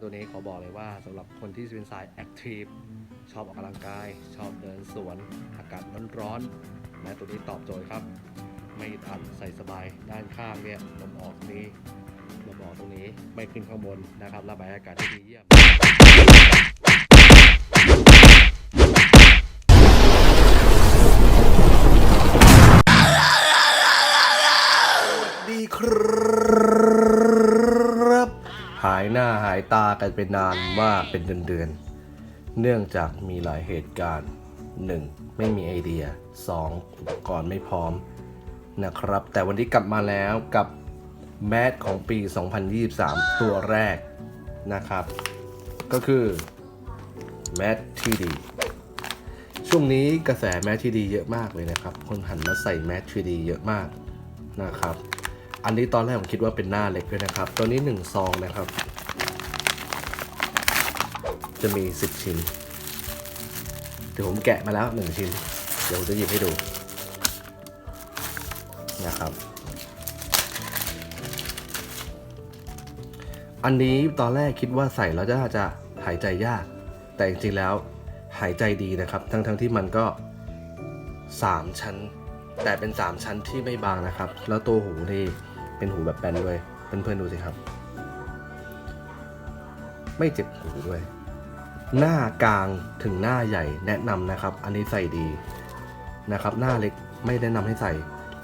ตัวนี้ขอบอกเลยว่าสำหรับคนที่เป็นสายแอคทีฟชอบออกกำลังกาย ชอบเดินสวน อากาศร้อนๆและตัวนี้ตอบโจทย์ครับ ไม่อึดอัดใส่สบายด้านข้างเนี่ยลมออกนี้ลมออกตรงนี้ไม่ขึ้นข้างบนนะครับระบายอากาศได้ดีเยี่ยม หายหน้าหายตากันไปนานมากเป็นเดือนๆ เนื่องจากมีหลายเหตุการณ์ 1. ไม่มีไอเดีย 2. อุปกรณ์ไม่พร้อมนะครับ แต่วันนี้กลับมาแล้วกับแมสของปี 2023 ตัวแรกนะครับ ก็คือแมสที่ดี ช่วงนี้กระแสแมสที่ดีเยอะมากเลยนะครับ คนหันมาใส่แมสที่ดีเยอะมากนะครับ อันนี้ตอนแรกผมคิดว่าเป็นหน้าเล็กด้วยนะครับ ตัวนี้1ซองนะครับ จะมี 10 ชิ้นเดี๋ยวผมแกะมาแล้ว 1 ชิ้น เดี๋ยวผมจะหยิบให้ดูนะครับอันนี้ตอนแรกคิดว่าใส่แล้วจะจะหายใจยาก แต่จริงๆแล้วหายใจดีนะครับ ทั้งๆที่มันก็ 3 ชั้น แต่เป็น 3 ชั้นที่ไม่บางนะครับ แล้วตัวหูนี่ เป็นหูแบบแบนด้วยเพื่อนๆดูสิครับ ไม่เจ็บหูด้วย หน้ากลางถึงหน้าใหญ่แนะนำนะครับ อันนี้ใส่ดีนะครับ หน้าเล็กไม่แนะนำให้ใส่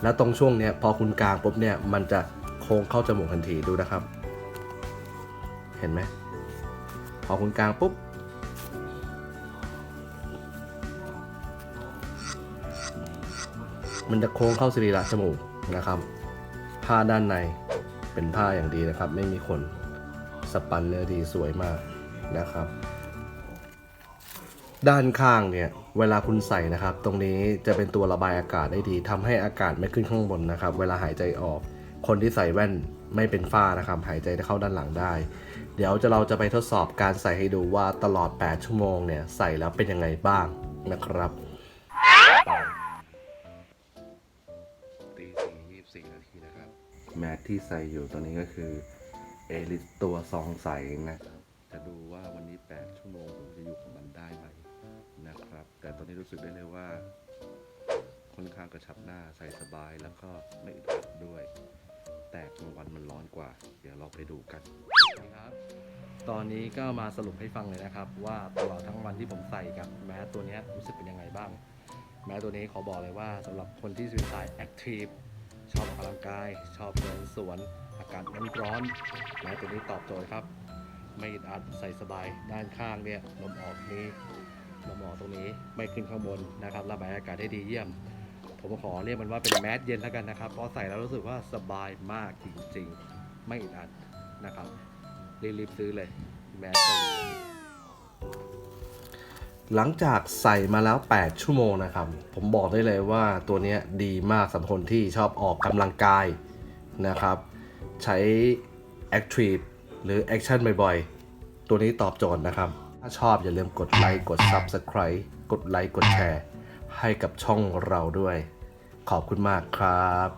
แล้วตรงช่วงเนี้ยพอคุณกลางปุ๊บเนี่ยมันจะโค้งเข้าจมูกทันทีดูนะครับ เห็นไหมพอคุณกลางปุ๊บมันจะโค้งเข้าสรีระจมูกนะครับ ผ้าด้านใน เป็นผ้าอย่างดีนะครับ ไม่มีขนสปันเนื้อดีสวยมากนะครับ ด้านข้างเนี่ย เวลาคุณใส่นะครับ ตรงนี้จะเป็นตัวระบายอากาศได้ดีทำให้อากาศไม่ขึ้นข้างบนนะครับ เวลาหายใจออก คนที่ใส่แว่นไม่เป็นฝ้านะครับ หายใจเข้าด้านหลังได้ เดี๋ยวจะเราจะไปทดสอบการใส่ให้ดูว่าตลอด 8 ชั่วโมงเนี่ย ใส่แล้วเป็นยังไงบ้างนะครับ นาทีนะครับ แมทที่ใส่อยู่ตอนนี้ก็คือเอลิสตัวซองใสนะครับจะดูว่าวันนี้ 8 ชั่วโมงผมจะอยู่กับมันได้ไหมนะครับ แต่ตอนนี้รู้สึกได้เลยว่าค่อนข้างกระชับหน้าใส่สบายแล้วก็ไม่อึดอัดด้วย แต่กลางวันมันร้อนกว่า เดี๋ยวเราไปดูกันครับ ตอนนี้ก็มาสรุปให้ฟังเลยนะครับ ว่าตลอดทั้งวันที่ผมใส่กับแมสตัวเนี้ยรู้สึกเป็นยังไงบ้าง แม้ตัวนี้ขอบอกเลยว่าสำหรับคนที่เป็นสายแอคทีฟ ชอบออกกำลังกาย ชอบเดินสวน อากาศร้อนๆแม้ตัวนี้ตอบโจทย์ครับ ไม่อึดอัดใส่สบายด้านข้างเนี่ยลมออกนี้ลมออกตรงนี้ไม่ขึ้นข้างบนนะครับระบายอากาศได้ดีเยี่ยม ผมขอเรียกมันว่าเป็นแมสเย็นแล้วกันนะครับ เพราะใส่แล้วรู้สึกว่าสบายมากจริงๆ ไม่อึดอัดนะครับรีบๆซื้อเลยแมสตัวนี้ หลังจากใส่มาแล้ว 8 ชั่วโมงนะครับ ผมบอกได้เลยว่าตัวนี้ดีมากสำหรับคนที่ชอบออกกำลังกายนะครับ ใช้ Active หรือ Action บ่อยๆ ตัวนี้ตอบโจทย์นะครับ ถ้าชอบอย่าลืมกดไลค์ กด Subscribe กดไลค์ กดแชร์ ให้กับช่องเราด้วย ขอบคุณมากครับ